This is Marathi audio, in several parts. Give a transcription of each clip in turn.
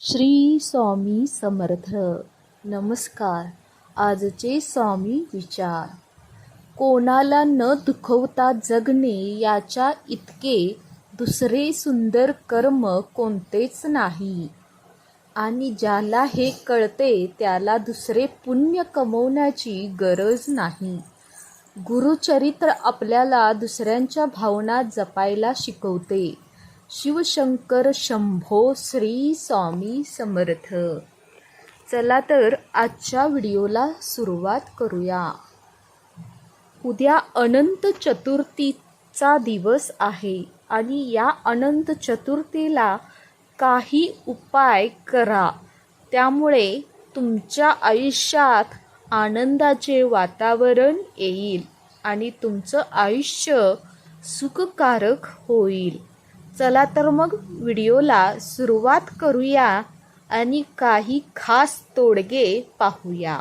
श्री स्वामी समर्थ. नमस्कार. आजचे स्वामी विचार. कोणाला न दुखवता जगणे याच्या इतके दुसरे सुंदर कर्म कोणतेच नाही. आणि ज्याला हे कळते त्याला दुसरे पुण्य कमवण्याची गरज नाही. गुरुचरित्र आपल्याला दुसऱ्यांच्या भावना जपायला शिकवते. शिवशंकर शंभो श्री स्वामी समर्थ. चला तर आजच्या व्हिडिओला सुरुवात करूया. उद्या अनंत चतुर्थीचा दिवस आहे आणि या अनंत चतुर्थीला काही उपाय करा. त्यामुळे तुमच्या आयुष्यात आनंदाचे वातावरण येईल आणि तुमचं आयुष्य सुखकारक होईल. चला तर मग व्हिडिओला सुरुवात करूया आणि काही खास तोडगे पाहूया.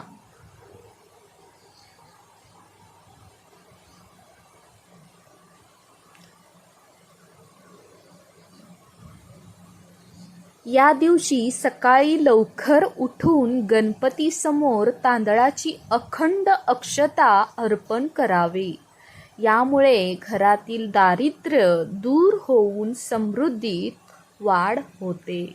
या दिवशी सकाळी लवकर उठून गणपतीसमोर तांदळाची अखंड अक्षता अर्पण करावे. यामुळे घरातील दारिद्र्य दूर होऊन समृद्धीत वाढ होते.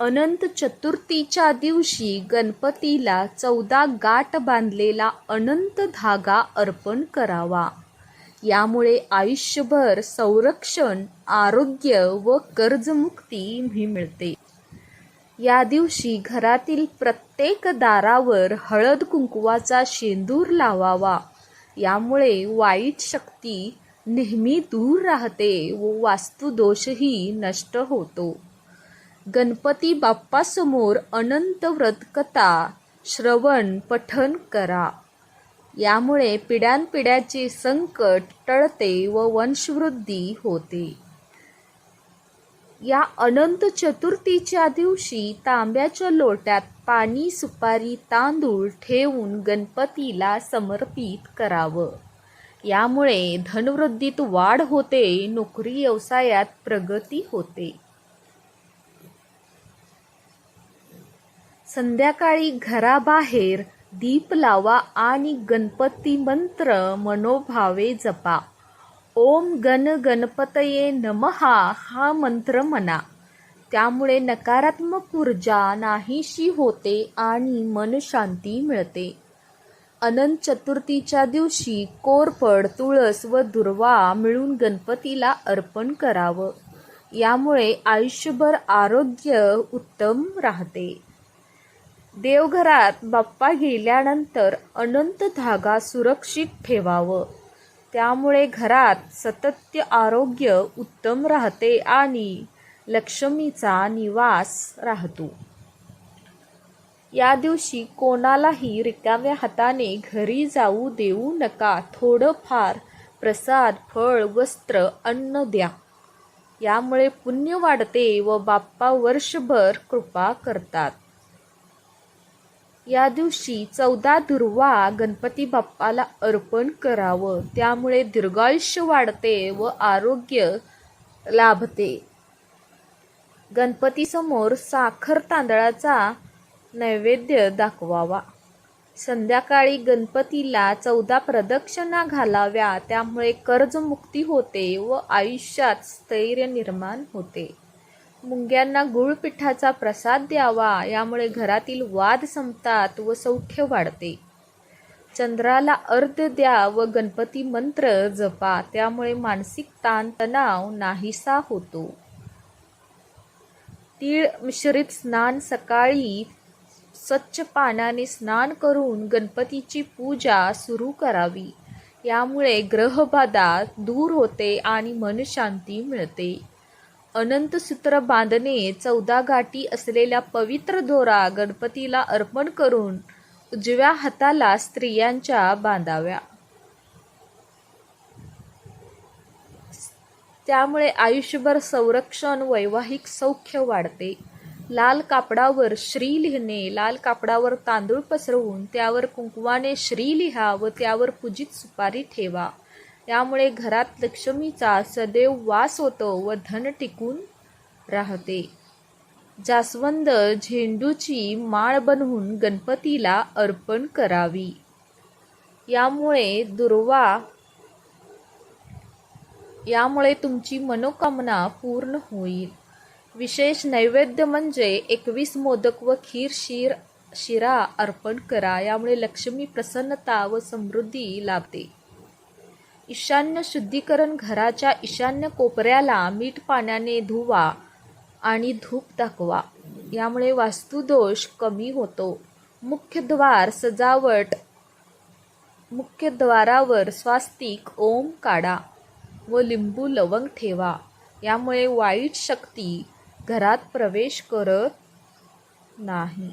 अनंत चतुर्थीच्या दिवशी गणपतीला चौदा गाठ बांधलेला अनंत धागा अर्पण करावा. यामुळे आयुष्यभर संरक्षण आरोग्य व कर्जमुक्ती मिळते. या दिवशी घरातील प्रत्येक दारावर हळद कुंकवाचा शेंदूर लावावा. यामुळे वाईट शक्ती नेहमी दूर राहते व वास्तुदोषही नष्ट होतो. गणपती बाप्पासमोर अनंत व्रतकथा श्रवण पठन करा. यामुळे पिढ्यानपिढ्याचे संकट टळते व वंशवृद्धी होते. या अनंत चतुर्थीच्या दिवशी तांब्याच्या लोट्यात पाणी सुपारी तांदूळ ठेवून गणपतीला समर्पित करावं. यामुळे धनवृद्धीत वाढ होते नोकरी व्यवसायात प्रगती होते. संध्याकाळी घराबाहेर दीप लावा आणि गणपती मंत्र मनोभावे जपा. ओम गण गणपतये नमहा हा मंत्र म्हणा. त्यामुळे नकारात्मक ऊर्जा नाहीशी होते आणि मन शांती मिळते. अनंत चतुर्थीच्या दिवशी कोरपड तुळस व दुर्वा मिळून गणपतीला अर्पण करावं. यामुळे आयुष्यभर आरोग्य उत्तम राहते. देवघरात बाप्पा गेल्यानंतर अनंत धागा सुरक्षित ठेवावं. त्यामुळे घरात सतत्य आरोग्य उत्तम राहते आणि लक्ष्मीचा निवास राहतो. या दिवशी कोणालाही रिकाम्या हाताने घरी जाऊ देऊ नका. थोडंफार प्रसाद फळ वस्त्र अन्न द्या. यामुळे पुण्य वाढते व बाप्पा वर्षभर कृपा करतात. या दिवशी चौदा दुर्वा गणपती बाप्पाला अर्पण करावं. त्यामुळे दीर्घायुष्य वाढते व आरोग्य लाभते. गणपतीसमोर साखर तांदळाचा नैवेद्य दाखवावा. संध्याकाळी गणपतीला चौदा प्रदक्षिणा घालाव्या. त्यामुळे कर्जमुक्ती होते व आयुष्यात स्थैर्य निर्माण होते. मुंग्यांना गुळपिठाचा प्रसाद द्यावा यामुळे घरातील वाद संपतात व सौख्य वाढते. चंद्राला अर्ध द्या व गणपती मंत्र जपा त्यामुळे मानसिक ताणतणाव नाहीसा होतो. तीळ मिश्रित स्नान सकाळी स्वच्छ पाण्याने स्नान करून गणपतीची पूजा सुरू करावी. यामुळे ग्रहबाधा दूर होते आणि मनशांती मिळते. अनंत सूत्र बांधणे चौदा गाठी असलेल्या पवित्र दोरा गणपतीला अर्पण करून उजव्या हाताला स्त्रियांच्या बांधाव्या. त्यामुळे आयुष्यभर संरक्षण वैवाहिक सौख्य वाढते. लाल कापडावर श्री लिहिणे लाल कापडावर तांदूळ पसरवून त्यावर कुंकवाने श्री लिहा व त्यावर पूजित सुपारी ठेवा. यामुळे घरात लक्ष्मीचा सदैव वास होतो व धन टिकून राहते. जास्वंद झेंडूची माळ बनवून गणपतीला अर्पण करावी. यामुळे दुर्वा यामुळे तुमची मनोकामना पूर्ण होईल. विशेष नैवेद्य म्हणजे एकवीस मोदक व खीर शिर शिरा अर्पण करा. यामुळे लक्ष्मी प्रसन्नता व समृद्धी लाभते. ईशान्य शुद्धीकरण घराच्या ईशान्य कोपऱ्याला मीठ पाण्याने धुवा आणि धूप दाखवा. यामुळे वास्तुदोष कमी होतो. मुख्य द्वार सजावट मुख्य द्वारावर स्वास्तिक ओम काढा व लिंबू लवंग ठेवा. यामुळे वाईट शक्ती घरात प्रवेश करत नाही.